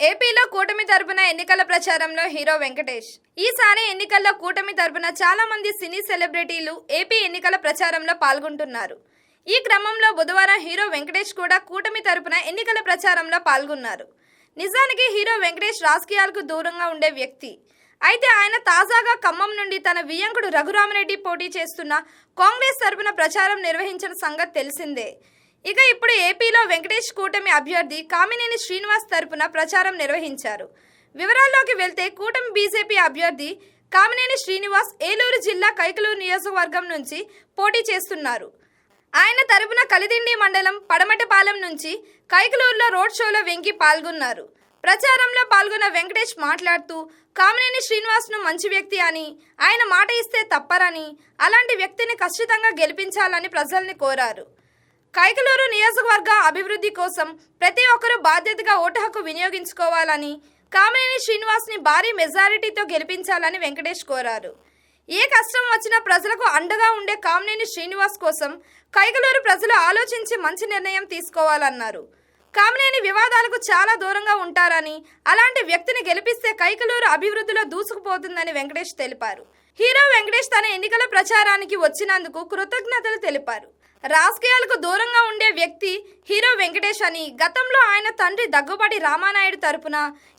ఏపీలో కూటమి తరపున ఎన్నికల ప్రచారంలో హీరో వెంకటేష్. ఈసారి ఎన్నికల్లో కూటమి తరపున చాలా మంది సినీ సెలబ్రిటీలు ఏపీ ఎన్నికల ప్రచారంలో పాల్గొంటున్నారు. ఈ క్రమంలో బుధవారం హీరో వెంకటేష్ కూడా కూటమి తరపున ఎన్నికల ప్రచారంలో పాల్గొన్నారు. నిజానికి హీరో వెంకటేష్ రాజకీయాలకు దూరంగా ఉండే వ్యక్తి. అయితే ఆయన తాజాగా ఖమ్మం నుండి తన వియంకుడు రఘురామరెడ్డి పోటీ చేస్తున్న కాంగ్రెస్ తరపున ప్రచారం నిర్వహించిన సంగతి తెలిసిందే. ఇక ఇప్పుడు ఏపీలో వెంకటేష్ కూటమి అభ్యర్థి కామినేని శ్రీనివాస్ తరపున ప్రచారం నిర్వహించారు. వివరాల్లోకి వెళ్తే కూటమి బీజేపీ అభ్యర్థి కామినేని శ్రీనివాస్ ఏలూరు జిల్లా కైకలూరు నియోజకవర్గం నుంచి పోటీ చేస్తున్నారు. ఆయన తరపున కలిదిండి మండలం పడమటపాలెం నుంచి కైకలూరులో రోడ్ షోలో వెంకి పాల్గొన్నారు. ప్రచారంలో పాల్గొన్న వెంకటేష్ మాట్లాడుతూ కామినేని శ్రీనివాస్ను మంచి వ్యక్తి అని ఆయన మాట ఇస్తే తప్పరని అలాంటి వ్యక్తిని ఖచ్చితంగా గెలిపించాలని ప్రజల్ని కోరారు. కైకలూరు నియోజకవర్గ అభివృద్ధి కోసం ప్రతి ఒక్కరూ బాధ్యతగా ఓటు హక్కు వినియోగించుకోవాలని కామినేని శ్రీనివాస్ని భారీ మెజారిటీతో గెలిపించాలని వెంకటేష్ కోరారు. ఏ కష్టం వచ్చినా ప్రజలకు అండగా ఉండే కామినేని శ్రీనివాస్ కోసం కైకలూరు ప్రజలు ఆలోచించి మంచి నిర్ణయం తీసుకోవాలన్నారు. కామినేని వివాదాలకు చాలా దూరంగా ఉంటారని అలాంటి వ్యక్తిని గెలిపిస్తే కైకలూరు అభివృద్ధిలో దూసుకుపోతుందని వెంకటేష్ తెలిపారు. హీరో వెంకటేష్ తన ఎన్నికల ప్రచారానికి వచ్చినందుకు కృతజ్ఞతలు తెలిపారు. రాజకీయాలకు దూరంగా ఉండే వ్యక్తి హీరో వెంకటేష్ అని గతంలో ఆయన తండ్రి దగ్గుబాటి రామానాయుడు తరపున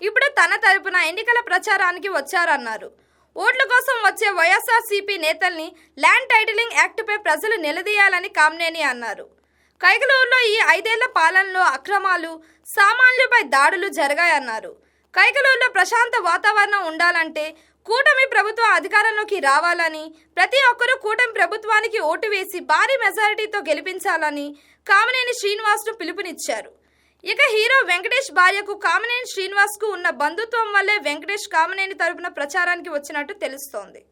ఇప్పుడు తన తరపున ఎన్నికల ప్రచారానికి వచ్చారన్నారు. ఓట్ల కోసం వచ్చే వైఎస్ఆర్సీపీ నేతల్ని ల్యాండ్ టైటిలింగ్ యాక్ట్పై ప్రజలు నిలదీయాలని కామ్నేని అన్నారు. కైకలూరులో ఈ ఐదేళ్ళ పాలనలో అక్రమాలు సామాన్యులపై దాడులు జరిగాయన్నారు. కైకలూరులో ప్రశాంత వాతావరణం ఉండాలంటే కూటమి ప్రభుత్వం అధికారంలోకి రావాలని ప్రతి ఒక్కరూ కూటమి ప్రభుత్వానికి ఓటు వేసి భారీ మెజారిటీతో గెలిపించాలని కామినేని శ్రీనివాస్ను పిలుపునిచ్చారు. ఇక హీరో వెంకటేష్ భార్యకు కామినేని శ్రీనివాస్కు ఉన్న బంధుత్వం వల్లే వెంకటేష్ కామినేని తరపున ప్రచారానికి వచ్చినట్టు తెలుస్తోంది.